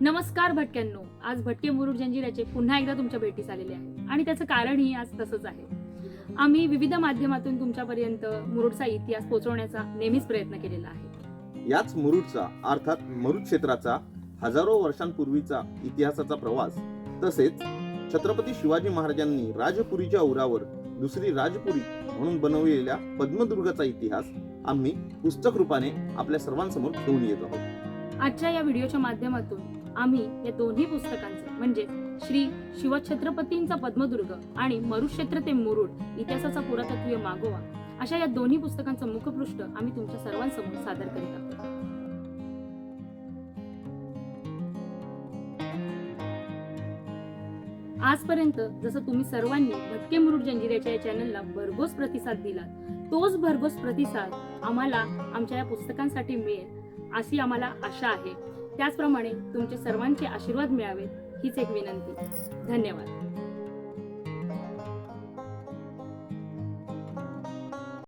नमस्कार भटक्यांनो. आज भटके मुरुड जंजिराचे पुन्हा एकदा तुमच्या भेटीस आलेले आहे. आणि त्याचं कारणही आज तसंच आहे. आम्ही विविध माध्यमातून तुमच्यापर्यंत मुरुडचा इतिहास पोहोचवण्याचा नेहमीच प्रयत्न केलेला आहे. याच मुरुडचा अर्थात मुरुड क्षेत्राचा हजारो वर्षांपूर्वीचा इतिहासाचा प्रवास तसेच छत्रपती शिवाजी महाराजांनी राजपुरीच्या उरावर दुसरी राजपुरी म्हणून बनवलेल्या पद्मदुर्गाचा इतिहास आम्ही पुस्तक रूपाने आपल्या सर्वांसमोर घेऊन येत आहोत. आजच्या या व्हिडिओच्या माध्यमातून आम्ही या दोन्ही पुस्तकांचं म्हणजे श्री शिवछत्रपतींचा पद्मदुर्ग आणि मरुक्षेत्र ते मुरुड इतिहासाचा पुरातत्वीय मागोवा अशा या दोन्ही पुस्तकांचं मुखपृष्ठ आम्ही तुमच्या सर्वांसमोर सादर करीत आहोत. आजपर्यंत जसं तुम्ही सर्वांनी भटके मुरुड जंजिऱ्याच्या या चॅनलला भरघोस प्रतिसाद दिला तोच भरघोस प्रतिसाद आम्हाला आमच्या या पुस्तकांसाठी मिळेल. अशी आम्हाला आशा आहे. त्याचप्रमाणे तुमचे सर्वांचे आशीर्वाद मिळावेत हीच एक विनंती. धन्यवाद.